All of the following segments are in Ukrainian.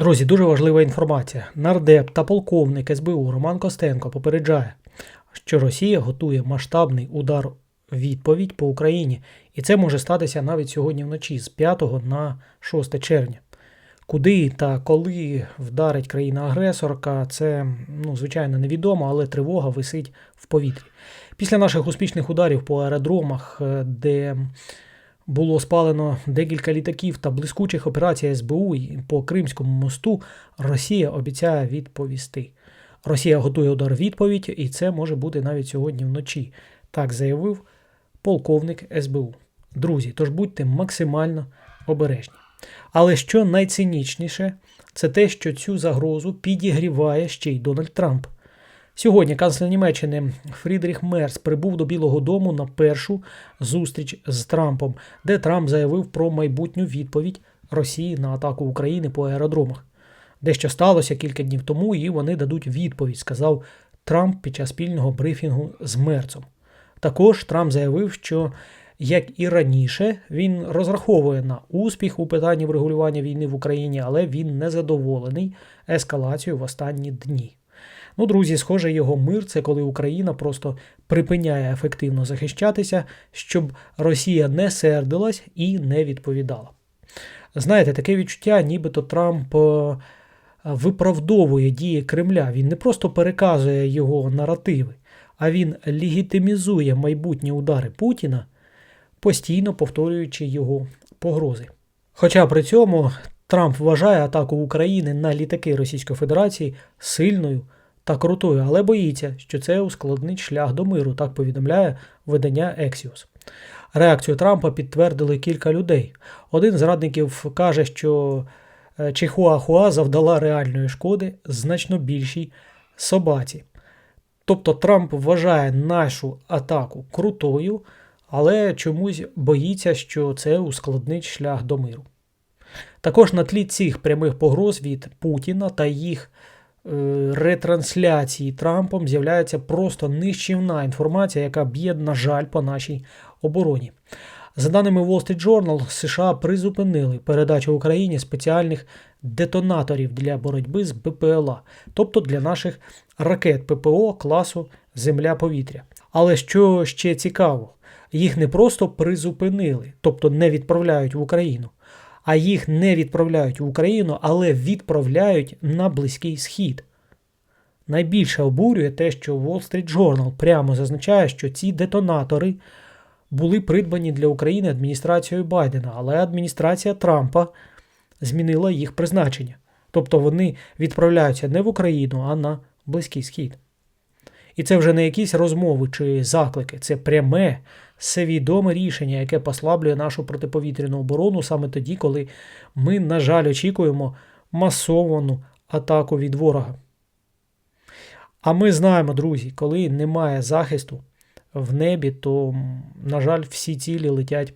Друзі, дуже важлива інформація. Нардеп та полковник СБУ Роман Костенко попереджає, що Росія готує масштабний удар відповідь по Україні, і це може статися навіть сьогодні вночі з 5 на 6 червня. Куди та коли вдарить країна-агресорка, це ну, звичайно невідомо, але тривога висить в повітрі. Після наших успішних ударів по аеродромах, е, де було спалено декілька літаків та блискучих операцій СБУ по Кримському мосту, Росія обіцяє відповісти. Росія готує удар відповідь, і це може бути навіть сьогодні вночі. Так заявив полковник СБУ. Друзі, тож будьте максимально обережні. Але що найцинічніше, це те, що цю загрозу підігріває ще й Дональд Трамп. Сьогодні канцлер Німеччини Фрідріх Мерц прибув до Білого Дому на першу зустріч з Трампом, де Трамп заявив про майбутню відповідь Росії на атаку України по аеродромах. Дещо сталося кілька днів тому, і вони дадуть відповідь, сказав Трамп під час спільного брифінгу з Мерцом. Також Трамп заявив, що як і раніше, він розраховує на успіх у питанні врегулювання війни в Україні, але він не задоволений ескалацією в останні дні. Ну, друзі, схоже, його мир це коли Україна просто припиняє ефективно захищатися, щоб Росія не сердилась і не відповідала. Знаєте, таке відчуття, нібито Трамп е, виправдовує дії Кремля. Він не просто переказує його наративи, а він легітимізує майбутні удари Путіна, постійно повторюючи його погрози. Хоча при цьому Трамп вважає атаку України на літаки Російської Федерації сильною та крутою, але боїться, що це ускладнить шлях до миру, так повідомляє видання Axios. Реакцію Трампа підтвердили кілька людей. Один з радників каже, що е, Чихуахуа завдала реальної шкоди значно більшій собаці. Тобто Трамп вважає нашу атаку крутою, але чомусь боїться, що це ускладнить шлях до миру. Також на тлі цих прямих погроз від Путіна та їх е, ретрансляції Трампом з'являється просто нищівна інформація, яка б'є, на жаль, по нашій обороні. За даними Wall Street Journal, США призупинили передачу Україні спеціальних детонаторів для боротьби з БПЛА, тобто для наших ракет ППО класу Земля-повітря. Але що ще цікаво, їх не просто призупинили, тобто не відправляють в Україну, а їх не відправляють в Україну, але відправляють на Близький Схід. Найбільше обурює те, що Wall Street Journal прямо зазначає, що ці детонатори були придбані для України адміністрацією Байдена, але адміністрація Трампа змінила їх призначення. Тобто вони відправляються не в Україну, а на Близький Схід. І це вже не якісь розмови чи заклики, це пряме, свідоме рішення, яке послаблює нашу протиповітряну оборону саме тоді, коли ми, на жаль, очікуємо масовану атаку від ворога. А ми знаємо, друзі, коли немає захисту в небі, то, на жаль, всі цілі летять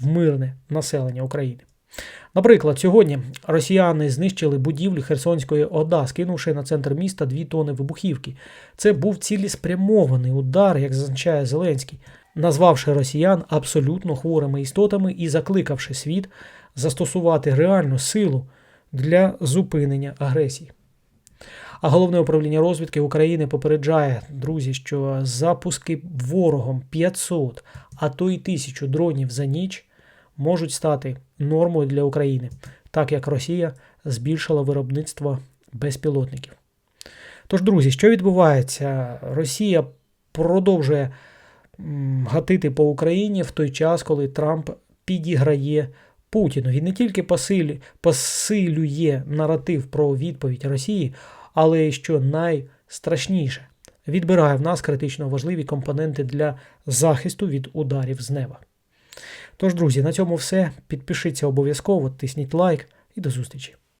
в мирне населення України. Наприклад, сьогодні росіяни знищили будівлю Херсонської ОДА, скинувши на центр міста дві тони вибухівки. Це був цілеспрямований удар, як зазначає Зеленський, назвавши росіян абсолютно хворими істотами і закликавши світ застосувати реальну силу для зупинення агресії. А головне управління розвідки України попереджає, друзі, що запуски ворогом 500, а то й 1000 дронів за ніч можуть стати нормою для України, так як Росія збільшила виробництво безпілотників. Тож, друзі, що відбувається? Росія продовжує гатити по Україні в той час, коли Трамп підіграє Путіну. Він не тільки посилює, наратив про відповідь Росії, але й що найстрашніше, відбирає в нас критично важливі компоненти для захисту від ударів з неба. Тож, друзі, на цьому все. Підпишіться обов'язково, тисніть лайк і до зустрічі!